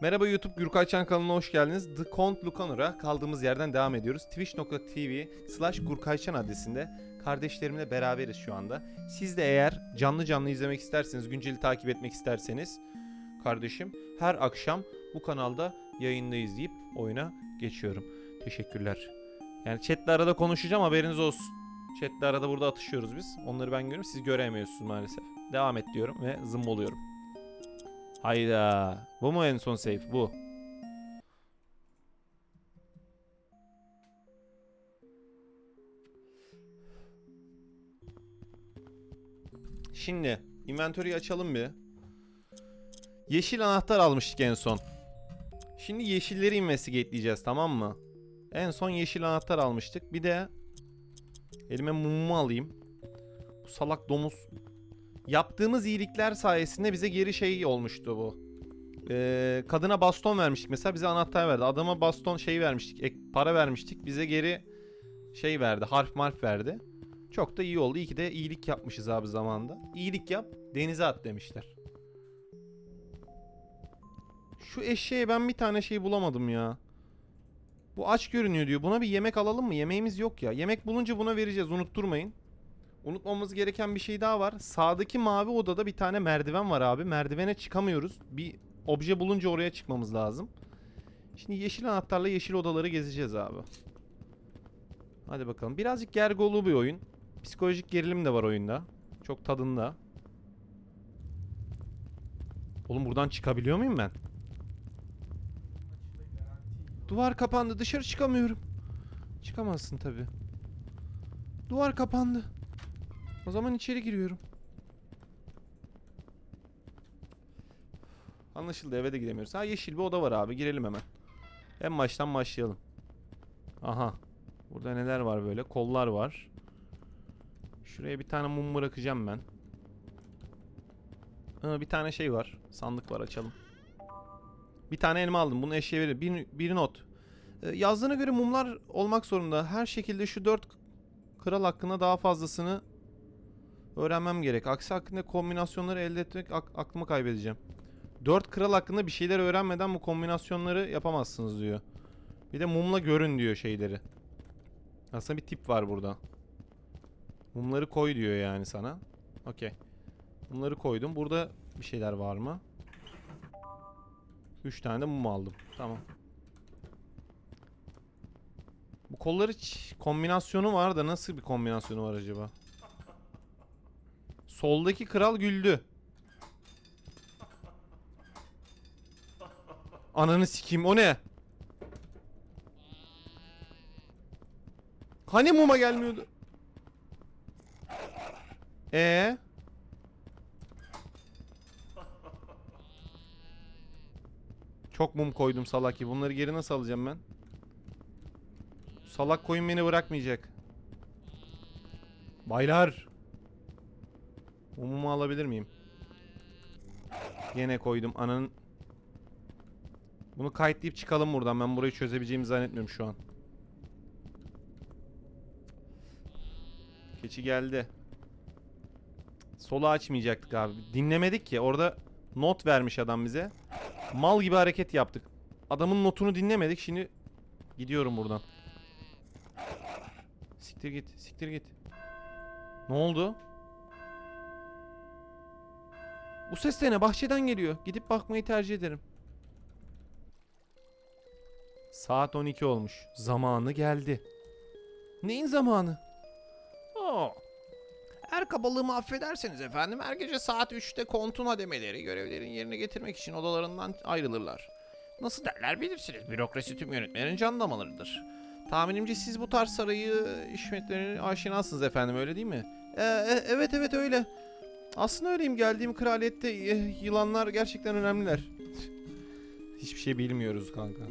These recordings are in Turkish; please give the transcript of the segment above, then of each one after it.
Merhaba YouTube Gürkay Çan kanalına hoş geldiniz. The Count Lucanor'a kaldığımız yerden devam ediyoruz. Twitch.tv slash Gürkayçan adresinde kardeşlerimle beraberiz şu anda. Siz de eğer canlı canlı izlemek isterseniz, günceli takip etmek isterseniz kardeşim her akşam bu kanalda yayındayız deyip oyuna geçiyorum. Teşekkürler. Yani chatle arada konuşacağım haberiniz olsun. Chatle arada burada atışıyoruz biz. Onları ben görüyorum siz göremiyorsunuz maalesef. Devam et diyorum ve zım oluyorum. Hayda. Bu mu en son save? Bu. Şimdi inventory'yi açalım bir. Yeşil anahtar almıştık en son. Şimdi yeşilleri investigate'leyeceğiz tamam mı? En son yeşil anahtar almıştık. Bir de elime mumumu alayım. Bu salak domuz Yaptığımız iyilikler sayesinde bize geri şey olmuştu bu. Ee, kadına baston vermiştik mesela bize anahtar verdi. Adama baston şey vermiştik, ek, para vermiştik. Bize geri şey verdi, harf marf verdi. Çok da iyi oldu. İyi ki de iyilik yapmışız abi zamanında. İyilik yap, denize at demişler. Şu eşeğe ben bir tane şey bulamadım ya. Bu aç görünüyor diyor. Buna bir yemek alalım mı? Yemeğimiz yok ya. Yemek bulunca buna vereceğiz. Unutturmayın. Unutmamamız gereken bir şey daha var. Sağdaki mavi odada bir tane merdiven var abi. Merdivene çıkamıyoruz. Bir obje bulunca oraya çıkmamız lazım. Şimdi yeşil anahtarla yeşil odaları gezeceğiz abi. Hadi bakalım. Birazcık gergolu bir oyun. Psikolojik gerilim de var oyunda. Çok tadında. Oğlum buradan çıkabiliyor muyum ben? Duvar kapandı. Dışarı çıkamıyorum. Çıkamazsın tabi. Duvar kapandı. O zaman içeri giriyorum. Anlaşıldı eve de gidemiyoruz. Ha yeşil bir oda var abi girelim hemen. En baştan başlayalım. Aha. Burada neler var böyle? Kollar var. Şuraya bir tane mum bırakacağım ben. Ha, bir tane şey var. Sandık var açalım. Bir tane elma aldım. Bunu eşeğe verir. Bir, bir not. Ee, yazdığına göre mumlar olmak zorunda. Her şekilde şu dört kral hakkında daha fazlasını öğrenmem gerek. Aksi hakkında kombinasyonları elde etmek ak- aklımı kaybedeceğim. 4 kral hakkında bir şeyler öğrenmeden bu kombinasyonları yapamazsınız diyor. Bir de mumla görün diyor şeyleri. Aslında bir tip var burada. Mumları koy diyor yani sana. Okey. Bunları koydum. Burada bir şeyler var mı? 3 tane de mum aldım. Tamam. Bu kolları kombinasyonu var da nasıl bir kombinasyonu var acaba? Soldaki kral güldü. Ananı sikeyim o ne? Hani muma gelmiyordu? Ee? Çok mum koydum salak ki. Bunları geri nasıl alacağım ben? Salak koyun beni bırakmayacak. Baylar. Mumumu alabilir miyim? Gene koydum ananın. Bunu kayıtlayıp çıkalım buradan. Ben burayı çözebileceğimi zannetmiyorum şu an. Keçi geldi. Solu açmayacaktık abi. Dinlemedik ki. Orada not vermiş adam bize. Mal gibi hareket yaptık. Adamın notunu dinlemedik. Şimdi gidiyorum buradan. Siktir git. Siktir git. Ne oldu? Bu ses de ne? Bahçeden geliyor. Gidip bakmayı tercih ederim. Saat 12 olmuş. Zamanı geldi. Neyin zamanı? Oo. Eğer kabalığımı affederseniz efendim her gece saat 3'te kontun ademeleri görevlerin yerine getirmek için odalarından ayrılırlar. Nasıl derler bilirsiniz bürokrasi tüm yönetmenin can damarıdır. Tahminimce siz bu tarz sarayı işletmelerine aşinasınız efendim öyle değil mi? Ee, e- evet evet öyle. Aslında öyleyim geldiğim kraliyette e, yılanlar gerçekten önemliler. Hiçbir şey bilmiyoruz kanka.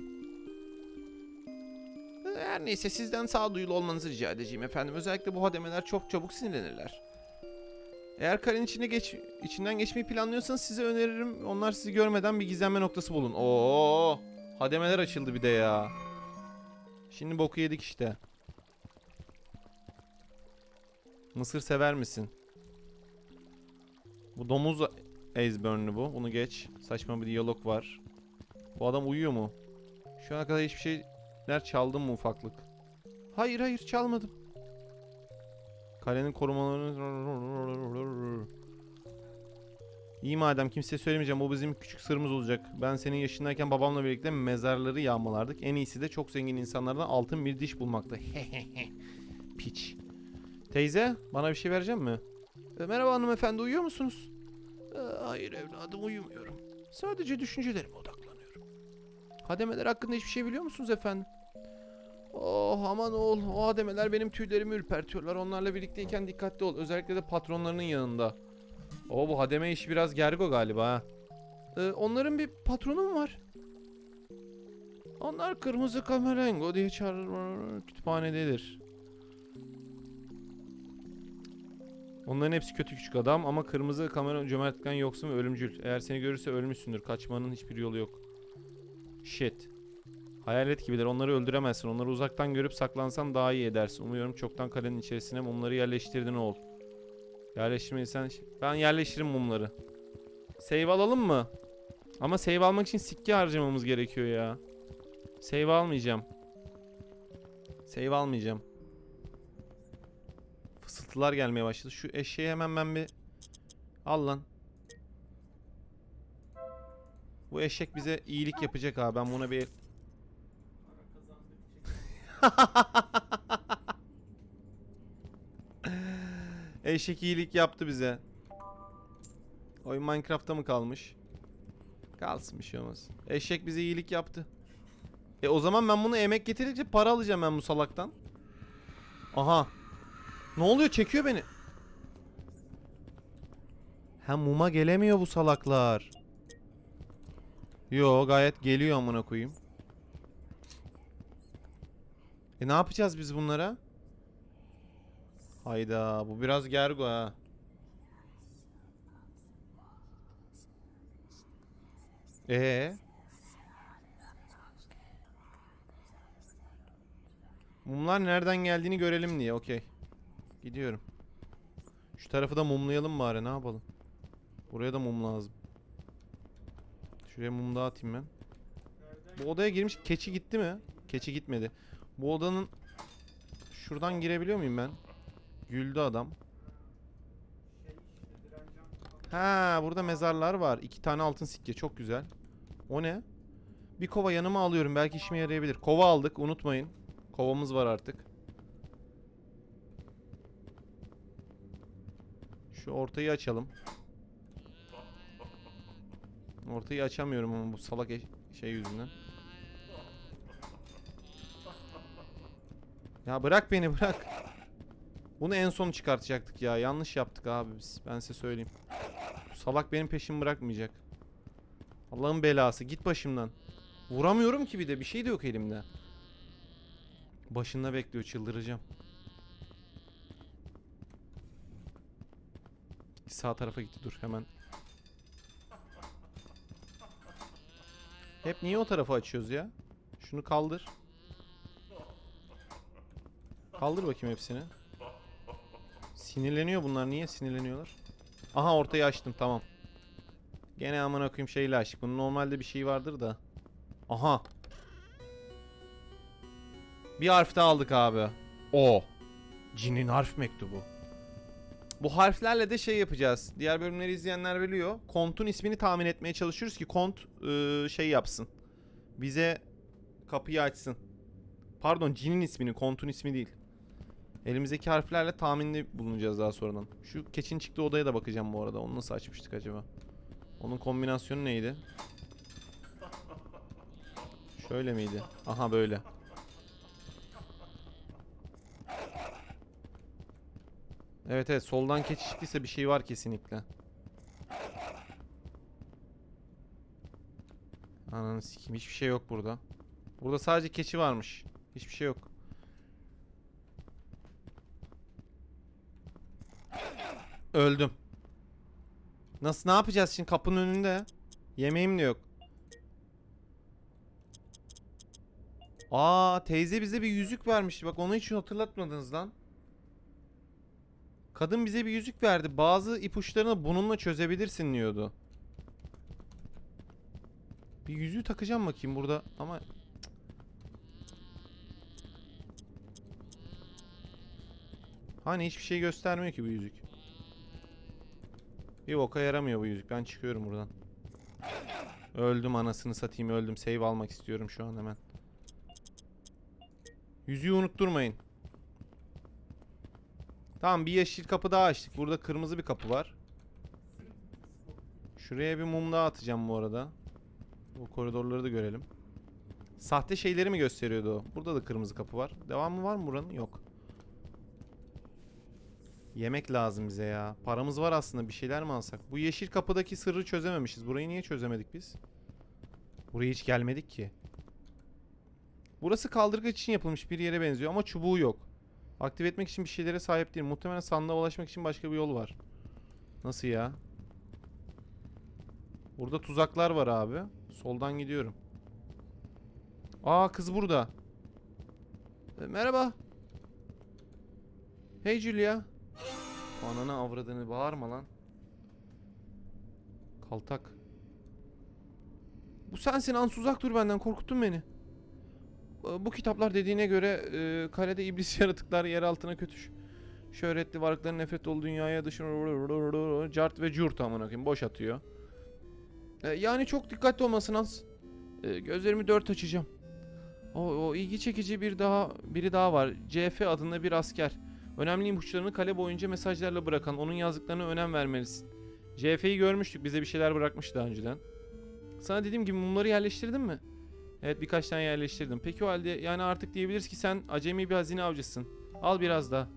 Her neyse sizden sağduyulu olmanızı rica edeceğim efendim. Özellikle bu hademeler çok çabuk sinirlenirler. Eğer kalenin içine geç, içinden geçmeyi planlıyorsanız size öneririm. Onlar sizi görmeden bir gizlenme noktası bulun. Oo, hademeler açıldı bir de ya. Şimdi boku yedik işte. Mısır sever misin? Bu domuz Aceburne'lü bu. Bunu geç. Saçma bir diyalog var. Bu adam uyuyor mu? Şu ana kadar hiçbir şeyler çaldım mı ufaklık? Hayır hayır çalmadım. Kalenin korumalarını... İyi madem kimseye söylemeyeceğim. Bu bizim küçük sırrımız olacak. Ben senin yaşındayken babamla birlikte mezarları yağmalardık. En iyisi de çok zengin insanlardan altın bir diş bulmaktı. Piç. Teyze bana bir şey verecek mi? E, merhaba hanımefendi uyuyor musunuz? E, hayır evladım uyumuyorum. Sadece düşüncelerime odaklanıyorum. Hademeler hakkında hiçbir şey biliyor musunuz efendim? Oh aman oğul o hademeler benim tüylerimi ürpertiyorlar. Onlarla birlikteyken dikkatli ol. Özellikle de patronlarının yanında. O bu hademe işi biraz gergo galiba ha. Ee, onların bir patronu mu var? Onlar kırmızı kamerengo diye çağırır kütüphanededir. Onların hepsi kötü küçük adam ama kırmızı kamera cömertlikten yoksun ve ölümcül. Eğer seni görürse ölmüşsündür. Kaçmanın hiçbir yolu yok. Shit. Hayalet gibiler. Onları öldüremezsin. Onları uzaktan görüp saklansan daha iyi edersin. Umuyorum çoktan kalenin içerisine mumları yerleştirdin oğul. Yerleştirmediysen... Ben yerleştiririm mumları. Save alalım mı? Ama save almak için sikke harcamamız gerekiyor ya. Save almayacağım. Save almayacağım. Fısıltılar gelmeye başladı. Şu eşeği hemen ben bir... Al lan. Bu eşek bize iyilik yapacak abi. Ben buna bir... Eşek iyilik yaptı bize. Oyun Minecraft'ta mı kalmış? Kalsın bir şey olmaz. Eşek bize iyilik yaptı. E o zaman ben bunu emek getirince para alacağım ben bu salaktan. Aha. Ne oluyor? Çekiyor beni. Ha muma gelemiyor bu salaklar. Yo gayet geliyor amına koyayım. E ne yapacağız biz bunlara? Hayda bu biraz gergo ha. Ee? Mumlar nereden geldiğini görelim diye. Okey. Gidiyorum. Şu tarafı da mumlayalım bari. Ne yapalım? Buraya da mum lazım. Şuraya mum daha atayım ben. Bu odaya girmiş. Keçi gitti mi? Keçi gitmedi. Bu odanın şuradan girebiliyor muyum ben? Güldü adam. Ha, burada mezarlar var. İki tane altın sikke. Çok güzel. O ne? Bir kova yanıma alıyorum. Belki işime yarayabilir. Kova aldık. Unutmayın. Kovamız var artık. Şu ortayı açalım. Ortayı açamıyorum ama bu salak şey yüzünden. Ya bırak beni bırak. Bunu en son çıkartacaktık ya. Yanlış yaptık abi biz. Ben size söyleyeyim. Bu salak benim peşimi bırakmayacak. Allah'ın belası. Git başımdan. Vuramıyorum ki bir de. Bir şey de yok elimde. Başında bekliyor. Çıldıracağım. Sağ tarafa gitti. Dur hemen. Hep niye o tarafa açıyoruz ya? Şunu kaldır. Kaldır bakayım hepsini. Sinirleniyor bunlar. Niye sinirleniyorlar? Aha ortayı açtım tamam. Gene aman okuyayım şeyle açtık. Bunun normalde bir şey vardır da. Aha. Bir harf daha aldık abi. O. Cinin harf mektubu. Bu harflerle de şey yapacağız. Diğer bölümleri izleyenler biliyor. Kont'un ismini tahmin etmeye çalışıyoruz ki Kont ıı, şey yapsın. Bize kapıyı açsın. Pardon Cin'in ismini, Kont'un ismi değil. Elimizdeki harflerle tahminde bulunacağız daha sonradan. Şu keçin çıktığı odaya da bakacağım bu arada. Onu nasıl açmıştık acaba? Onun kombinasyonu neydi? Şöyle miydi? Aha böyle. Evet evet soldan keçi çıktıysa bir şey var kesinlikle. Ananı sikeyim hiçbir şey yok burada. Burada sadece keçi varmış. Hiçbir şey yok. Öldüm. Nasıl ne yapacağız şimdi kapının önünde? Yemeğim de yok. Aa teyze bize bir yüzük vermişti. Bak onu hiç hatırlatmadınız lan. Kadın bize bir yüzük verdi. Bazı ipuçlarını bununla çözebilirsin diyordu. Bir yüzüğü takacağım bakayım burada ama. Hani hiçbir şey göstermiyor ki bu yüzük. Bir boka yaramıyor bu yüzük. Ben çıkıyorum buradan. Öldüm anasını satayım öldüm. Save almak istiyorum şu an hemen. Yüzüğü unutturmayın. Tamam bir yeşil kapı daha açtık. Burada kırmızı bir kapı var. Şuraya bir mum daha atacağım bu arada. O koridorları da görelim. Sahte şeyleri mi gösteriyordu o? Burada da kırmızı kapı var. Devamı var mı buranın? Yok. Yemek lazım bize ya. Paramız var aslında. Bir şeyler mi alsak? Bu yeşil kapıdaki sırrı çözememişiz. Burayı niye çözemedik biz? Buraya hiç gelmedik ki. Burası kaldırgaç için yapılmış bir yere benziyor ama çubuğu yok. Aktif etmek için bir şeylere sahip değil. Muhtemelen sandığa ulaşmak için başka bir yol var. Nasıl ya? Burada tuzaklar var abi. Soldan gidiyorum. Aa kız burada. E, merhaba. Hey Julia. Ananı avradını bağırma lan. Kaltak. Bu sensin Ans uzak dur benden korkuttun beni. E, Bu kitaplar dediğine göre e, kalede iblis yaratıklar yer altına kötü. Şöhretli varlıkların nefret olduğu dünyaya dışına cart ve curt amına koyayım boş atıyor. E, yani çok dikkatli olmasın Hans. E, gözlerimi dört açacağım. O, o ilgi çekici bir daha biri daha var. CF adında bir asker. Önemli ipuçlarını kale boyunca mesajlarla bırakan onun yazdıklarına önem vermelisin. CF'yi görmüştük. Bize bir şeyler bırakmış daha önceden. Sana dediğim gibi mumları yerleştirdin mi? Evet birkaç tane yerleştirdim. Peki o halde yani artık diyebiliriz ki sen acemi bir hazine avcısın. Al biraz daha.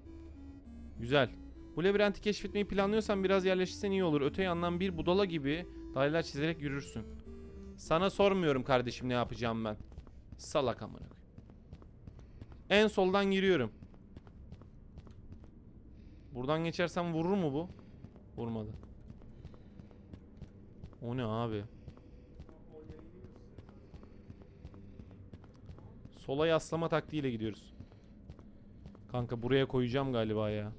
Güzel. Bu labirenti keşfetmeyi planlıyorsan biraz yerleştirsen iyi olur. Öte yandan bir budala gibi daireler çizerek yürürsün. Sana sormuyorum kardeşim ne yapacağım ben. Salak amına. En soldan giriyorum. Buradan geçersem vurur mu bu? Vurmadı. O ne abi? Sola yaslama taktiğiyle gidiyoruz. Kanka buraya koyacağım galiba ya.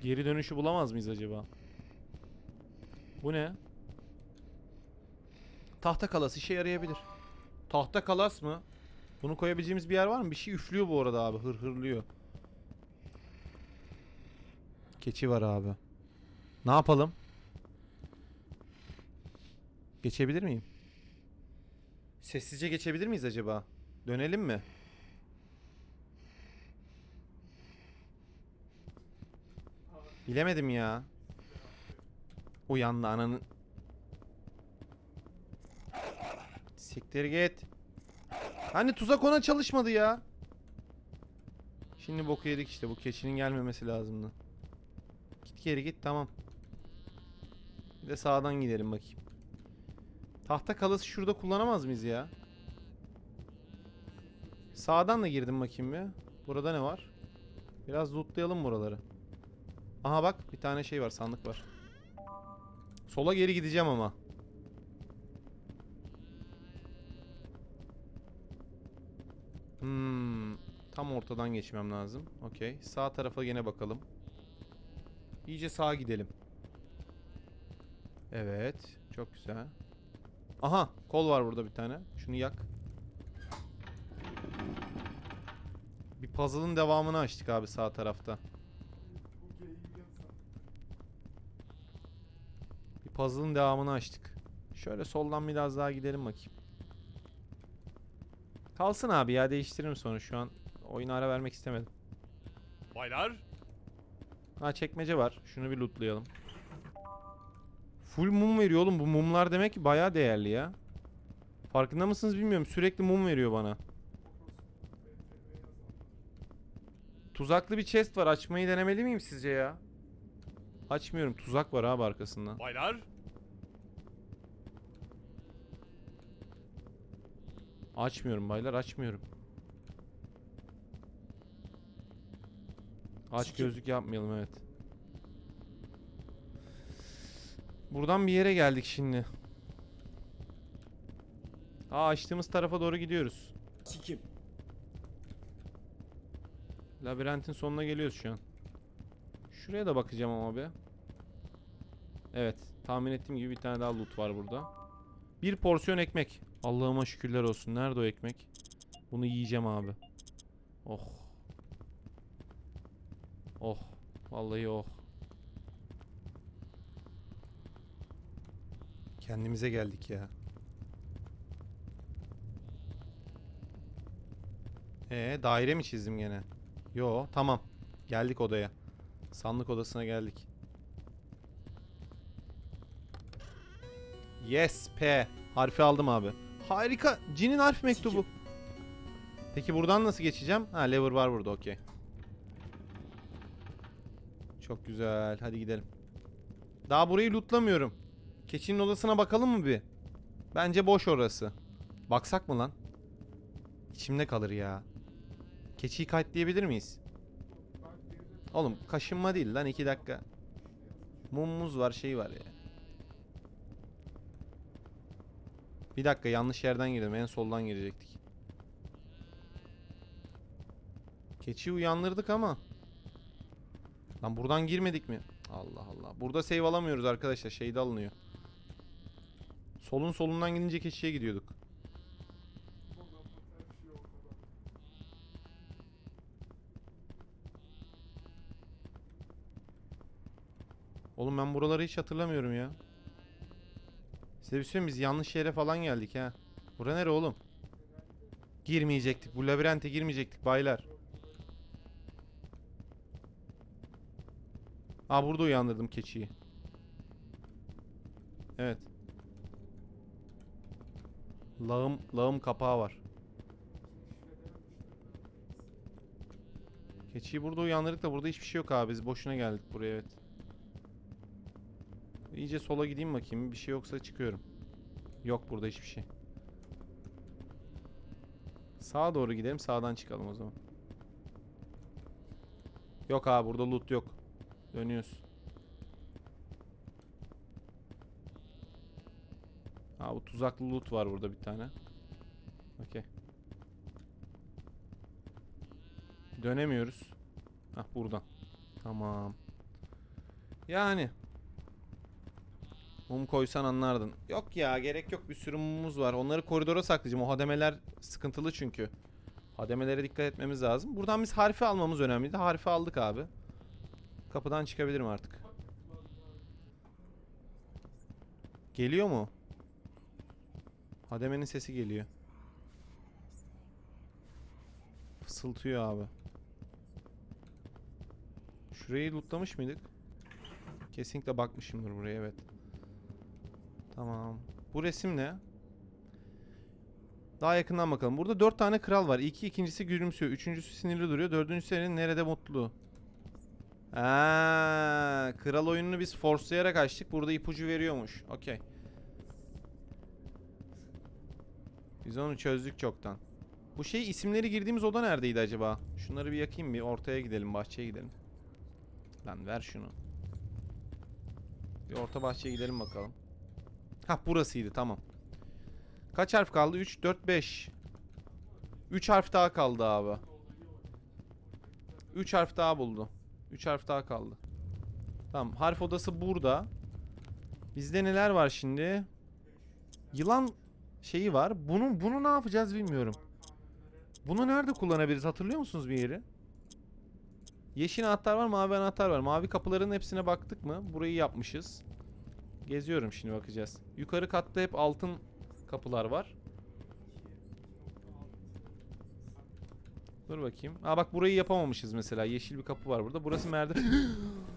Geri dönüşü bulamaz mıyız acaba? Bu ne? Tahta kalas işe yarayabilir. Tahta kalas mı? Bunu koyabileceğimiz bir yer var mı? Bir şey üflüyor bu arada abi. Hır hırlıyor. Keçi var abi. Ne yapalım? Geçebilir miyim? Sessizce geçebilir miyiz acaba? Dönelim mi? Bilemedim ya. Uyandı ananın. Siktir git. Hani tuzak ona çalışmadı ya. Şimdi boku yedik işte. Bu keçinin gelmemesi lazımdı. Git geri git tamam. Bir de sağdan gidelim bakayım. Tahta kalası şurada kullanamaz mıyız ya? Sağdan da girdim bakayım bir. Burada ne var? Biraz lootlayalım buraları. Aha bak bir tane şey var sandık var. Sola geri gideceğim ama. Hmm, tam ortadan geçmem lazım. Okey. Sağ tarafa yine bakalım. İyice sağa gidelim. Evet. Çok güzel. Aha. Kol var burada bir tane. Şunu yak. Bir puzzle'ın devamını açtık abi sağ tarafta. Bir puzzle'ın devamını açtık. Şöyle soldan biraz daha gidelim bakayım. Kalsın abi ya değiştiririm sonra şu an oyuna ara vermek istemedim. Baylar, Ha çekmece var. Şunu bir lootlayalım. Full mum veriyor oğlum. Bu mumlar demek ki bayağı değerli ya. Farkında mısınız bilmiyorum. Sürekli mum veriyor bana. Tuzaklı bir chest var. Açmayı denemeli miyim sizce ya? Açmıyorum. Tuzak var abi arkasında. baylar, Açmıyorum baylar. Açmıyorum. Aç gözlük yapmayalım evet. Buradan bir yere geldik şimdi. Aa açtığımız tarafa doğru gidiyoruz. Sikim. Labirentin sonuna geliyoruz şu an. Şuraya da bakacağım ama be. Evet. Tahmin ettiğim gibi bir tane daha loot var burada. Bir porsiyon ekmek. Allah'ıma şükürler olsun. Nerede o ekmek? Bunu yiyeceğim abi. Oh. Oh. Vallahi oh. Kendimize geldik ya. Ee, daire mi çizdim gene? Yo, tamam. Geldik odaya. Sandık odasına geldik. Yes P. Harfi aldım abi. Harika. Cin'in harf mektubu. Peki buradan nasıl geçeceğim? Ha lever var burada okey. Çok güzel. Hadi gidelim. Daha burayı lootlamıyorum. Keçinin odasına bakalım mı bir? Bence boş orası. Baksak mı lan? İçimde kalır ya. Keçiyi kayıtlayabilir miyiz? Oğlum kaşınma değil lan 2 dakika. Mumumuz var şey var ya. Bir dakika yanlış yerden girdim. En soldan girecektik. Keçiyi uyandırdık ama. Lan buradan girmedik mi? Allah Allah. Burada save alamıyoruz arkadaşlar. Şeyde alınıyor. Solun solundan gidince keçiye gidiyorduk. Oğlum ben buraları hiç hatırlamıyorum ya. Size bir şey biz yanlış yere falan geldik ha. Bura nere oğlum? Girmeyecektik. Bu labirente girmeyecektik baylar. Aa burada uyandırdım keçiyi. Evet. Lağım, lağım kapağı var. Keçiyi burada uyandırdık da burada hiçbir şey yok abi. Biz boşuna geldik buraya evet. İyice sola gideyim bakayım. Bir şey yoksa çıkıyorum. Yok burada hiçbir şey. Sağa doğru gidelim. Sağdan çıkalım o zaman. Yok abi burada loot yok. Dönüyoruz. Ha bu tuzaklı loot var burada bir tane. Okey. Dönemiyoruz. Hah buradan. Tamam. Yani Mum koysan anlardın. Yok ya gerek yok bir sürü mumumuz var. Onları koridora saklayacağım. O hademeler sıkıntılı çünkü. Hademelere dikkat etmemiz lazım. Buradan biz harfi almamız önemliydi. Harfi aldık abi. Kapıdan çıkabilirim artık. Geliyor mu? Hademenin sesi geliyor. Fısıltıyor abi. Şurayı lootlamış mıydık? Kesinlikle bakmışımdır buraya evet. Tamam. Bu resim ne? Daha yakından bakalım. Burada dört tane kral var. İki ikincisi gülümsüyor. Üçüncüsü sinirli duruyor. Dördüncüsü senin nerede mutlu? Aa, kral oyununu biz forslayarak açtık. Burada ipucu veriyormuş. Okey. Biz onu çözdük çoktan. Bu şey isimleri girdiğimiz oda neredeydi acaba? Şunları bir yakayım bir ortaya gidelim, bahçeye gidelim. Lan ver şunu. Bir orta bahçeye gidelim bakalım. Ha burasıydı tamam. Kaç harf kaldı? 3, 4, 5. 3 harf daha kaldı abi. 3 harf daha buldu. 3 harf daha kaldı. Tamam harf odası burada. Bizde neler var şimdi? Yılan şeyi var. Bunu bunu ne yapacağız bilmiyorum. Bunu nerede kullanabiliriz? Hatırlıyor musunuz bir yeri? Yeşil anahtar var, mavi anahtar var. Mavi kapıların hepsine baktık mı? Burayı yapmışız. Geziyorum şimdi bakacağız. Yukarı katta hep altın kapılar var. Dur bakayım. Aa bak burayı yapamamışız mesela. Yeşil bir kapı var burada. Burası merdiven.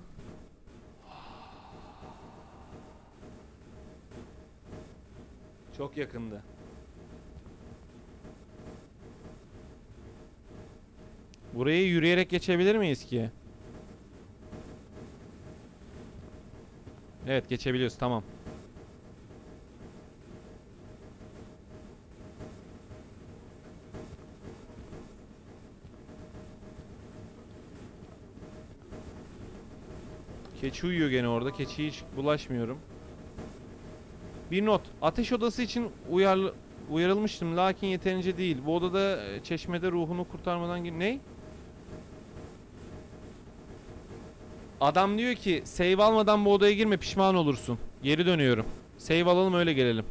Çok yakındı. Burayı yürüyerek geçebilir miyiz ki? Evet geçebiliyoruz tamam. Keçi uyuyor gene orada. Keçiye hiç bulaşmıyorum. Bir not. Ateş odası için uyar, uyarılmıştım lakin yeterince değil. Bu odada e, çeşmede ruhunu kurtarmadan... Ne? Adam diyor ki save almadan bu odaya girme pişman olursun. Geri dönüyorum. Save alalım öyle gelelim.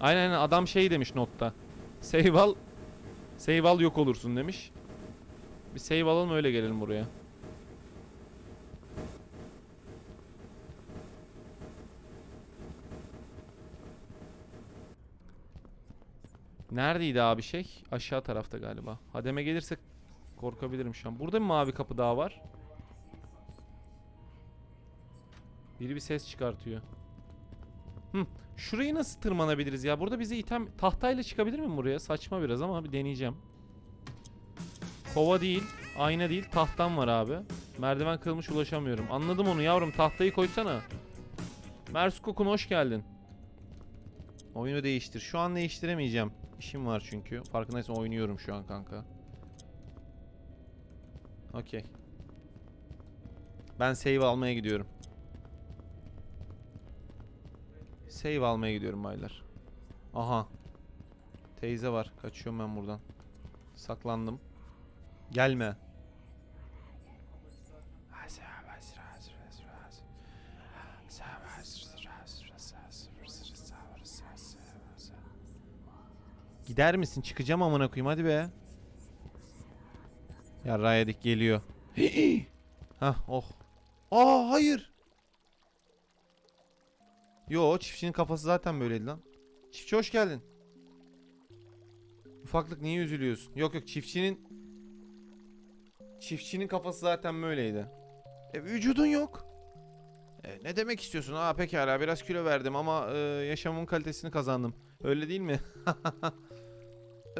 Aynen aynen adam şey demiş notta. Save al. Save al yok olursun demiş. Bir save alalım öyle gelelim buraya. Neredeydi abi şey? Aşağı tarafta galiba. Hademe gelirse korkabilirim şu an. Burada bir mavi kapı daha var. Biri bir ses çıkartıyor. Hı, şurayı nasıl tırmanabiliriz ya? Burada bizi iten tahtayla çıkabilir miyim buraya? Saçma biraz ama bir deneyeceğim. Kova değil, ayna değil, tahtam var abi. Merdiven kırılmış ulaşamıyorum. Anladım onu yavrum. Tahtayı koysana. Merskokun hoş geldin. Oyunu değiştir. Şu an değiştiremeyeceğim. İşim var çünkü. Farkındaysan oynuyorum şu an kanka. Okey. Ben save almaya gidiyorum. Save almaya gidiyorum baylar. Aha. Teyze var. Kaçıyorum ben buradan. Saklandım. Gelme. Gider misin? Çıkacağım amına koyayım hadi be. Ya Rayadik geliyor. Hah oh. Aa hayır. Yo çiftçinin kafası zaten böyleydi lan. Çiftçi hoş geldin. Ufaklık niye üzülüyorsun? Yok yok çiftçinin çiftçinin kafası zaten böyleydi. E vücudun yok. E, ne demek istiyorsun? Aa pekala biraz kilo verdim ama e, yaşamın kalitesini kazandım. Öyle değil mi?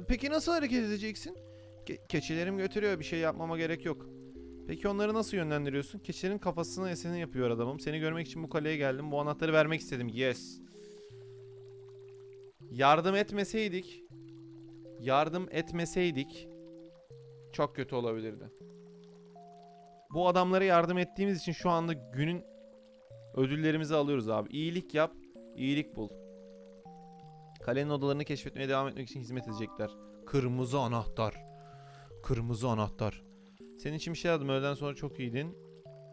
Peki nasıl hareket edeceksin? Ke- keçilerim götürüyor bir şey yapmama gerek yok. Peki onları nasıl yönlendiriyorsun? Keçilerin kafasını eseni yapıyor adamım. Seni görmek için bu kaleye geldim. Bu anahtarı vermek istedim. Yes. Yardım etmeseydik yardım etmeseydik çok kötü olabilirdi. Bu adamlara yardım ettiğimiz için şu anda günün ödüllerimizi alıyoruz abi. İyilik yap, iyilik bul. Kalenin odalarını keşfetmeye devam etmek için hizmet edecekler. Kırmızı anahtar. Kırmızı anahtar. Senin için bir şey aldım. Öğleden sonra çok iyiydin.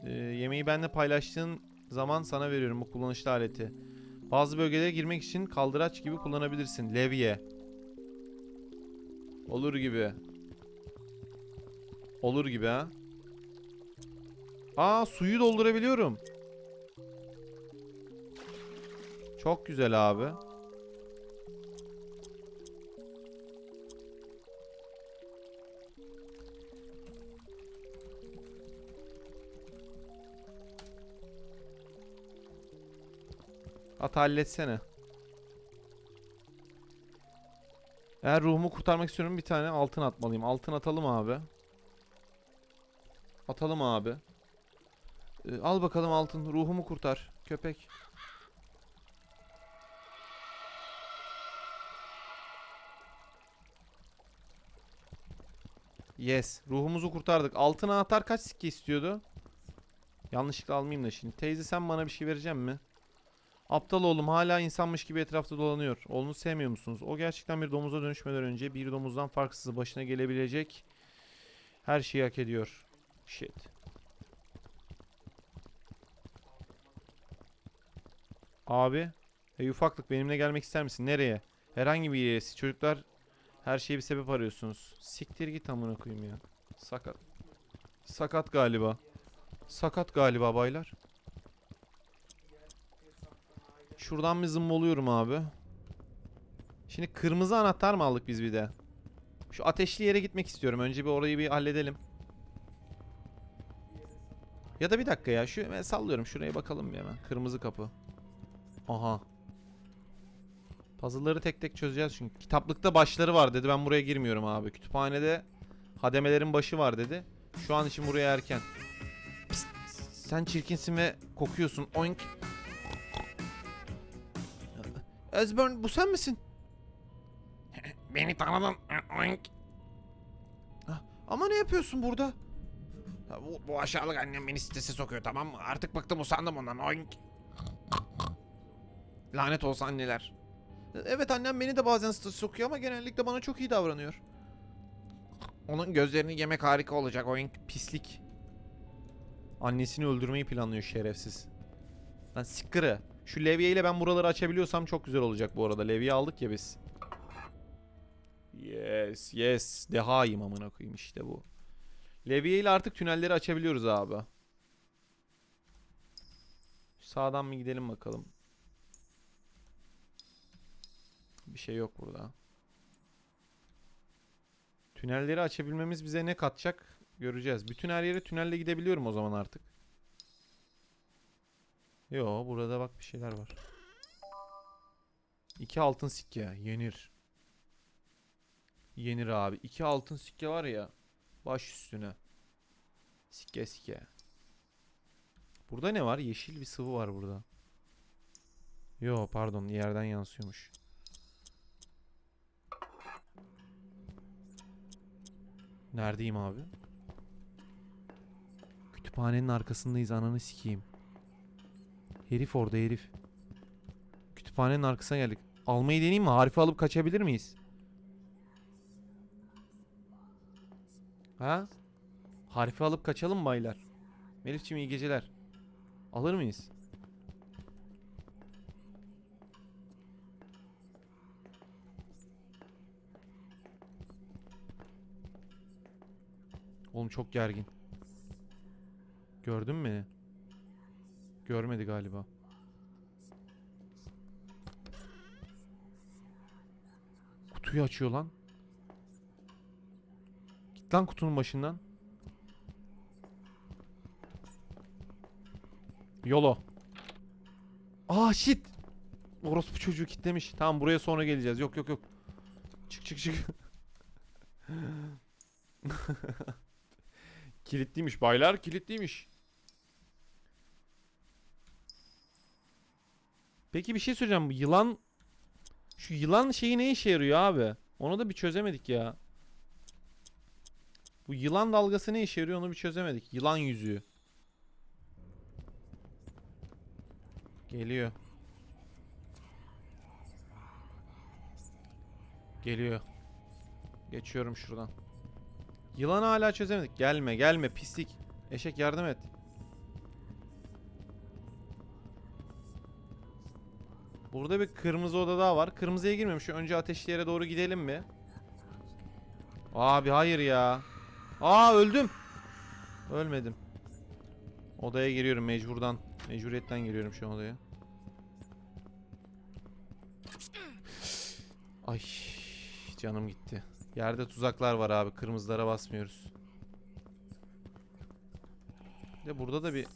Ee, yemeği benimle paylaştığın zaman sana veriyorum bu kullanışlı aleti. Bazı bölgelere girmek için kaldıraç gibi kullanabilirsin. Levye. Olur gibi. Olur gibi ha. Aa suyu doldurabiliyorum. Çok güzel abi. At halletsene. Eğer ruhumu kurtarmak istiyorum bir tane altın atmalıyım. Altın atalım abi. Atalım abi. Ee, al bakalım altın. Ruhumu kurtar. Köpek. Yes. Ruhumuzu kurtardık. Altın anahtar kaç sikke istiyordu? Yanlışlıkla almayayım da şimdi. Teyze sen bana bir şey verecek mi? Aptal oğlum hala insanmış gibi etrafta dolanıyor. Oğlunu sevmiyor musunuz? O gerçekten bir domuza dönüşmeden önce bir domuzdan farksız başına gelebilecek her şeyi hak ediyor. Shit. Abi. Hey ufaklık benimle gelmek ister misin? Nereye? Herhangi bir yere. Çocuklar her şeye bir sebep arıyorsunuz. Siktir git amına koyayım ya. Sakat. Sakat galiba. Sakat galiba baylar. Şuradan bir zımboluyorum abi. Şimdi kırmızı anahtar mı aldık biz bir de? Şu ateşli yere gitmek istiyorum. Önce bir orayı bir halledelim. Ya da bir dakika ya. Şu ben sallıyorum. Şuraya bakalım bir hemen. Kırmızı kapı. Aha. Puzzle'ları tek tek çözeceğiz çünkü. Kitaplıkta başları var dedi. Ben buraya girmiyorum abi. Kütüphanede hademelerin başı var dedi. Şu an için buraya erken. Psst, sen çirkinsin ve kokuyorsun. Oink. Ezburn bu sen misin? Beni tanıdın. Oink. Ah, Ama ne yapıyorsun burada? Bu, bu aşağılık annem beni strese sokuyor tamam mı? Artık bıktım usandım ondan. Oink. Lanet olsun anneler. Evet annem beni de bazen stres sokuyor ama genellikle bana çok iyi davranıyor. Onun gözlerini yemek harika olacak. Oink. Pislik. Annesini öldürmeyi planlıyor şerefsiz. Lan sikkırı. Şu levye ile ben buraları açabiliyorsam çok güzel olacak bu arada. Levye aldık ya biz. Yes, yes. Dehayım amına koyayım işte bu. Levye ile artık tünelleri açabiliyoruz abi. Sağdan mı gidelim bakalım. Bir şey yok burada. Tünelleri açabilmemiz bize ne katacak göreceğiz. Bütün her yere tünelle gidebiliyorum o zaman artık. Yo burada bak bir şeyler var. İki altın sikke yenir. Yenir abi. İki altın sikke var ya. Baş üstüne. Sikke sikke. Burada ne var? Yeşil bir sıvı var burada. Yo pardon yerden yansıyormuş. Neredeyim abi? Kütüphanenin arkasındayız ananı sikeyim. Herif orada herif. Kütüphanenin arkasına geldik. Almayı deneyeyim mi? Harifi alıp kaçabilir miyiz? Ha? Harifi alıp kaçalım baylar? Melih'ciğim iyi geceler. Alır mıyız? Oğlum çok gergin. Gördün mü? Görmedi galiba. Kutuyu açıyor lan. Git lan kutunun başından. Yolo. Aa shit. Orospu çocuğu kitlemiş. Tamam buraya sonra geleceğiz. Yok yok yok. Çık çık çık. kilitliymiş baylar kilitliymiş. Peki bir şey söyleyeceğim. Yılan şu yılan şeyi ne işe yarıyor abi? Onu da bir çözemedik ya. Bu yılan dalgası ne işe yarıyor onu bir çözemedik. Yılan yüzüğü. Geliyor. Geliyor. Geçiyorum şuradan. Yılanı hala çözemedik. Gelme gelme pislik. Eşek yardım et. Burada bir kırmızı oda daha var. Kırmızıya girmemiş. Önce ateşli yere doğru gidelim mi? Abi hayır ya. Aa öldüm. Ölmedim. Odaya giriyorum mecburdan. Mecburiyetten giriyorum şu odaya. Ay canım gitti. Yerde tuzaklar var abi. Kırmızılara basmıyoruz. De burada da bir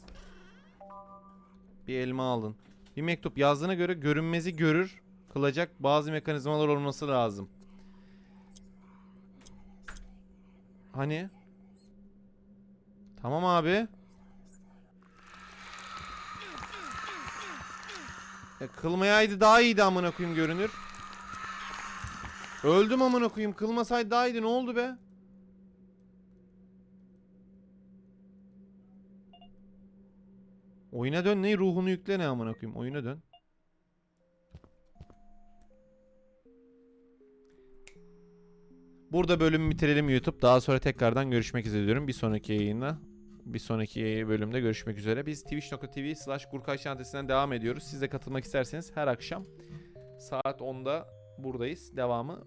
bir elma aldın. Bir mektup yazdığına göre görünmezi görür kılacak bazı mekanizmalar olması lazım. Hani? Tamam abi. E, kılmayaydı daha iyiydi amına koyayım görünür. Öldüm amına koyayım. Kılmasaydı daha iyiydi. Ne oldu be? Oyuna dön ne ruhunu yükle ne amına koyayım. Oyuna dön. Burada bölümü bitirelim YouTube. Daha sonra tekrardan görüşmek üzere diyorum. Bir sonraki yayında. Bir sonraki bölümde görüşmek üzere. Biz twitch.tv slash Gurkay Şantesi'nden devam ediyoruz. Siz de katılmak isterseniz her akşam saat 10'da buradayız. Devamı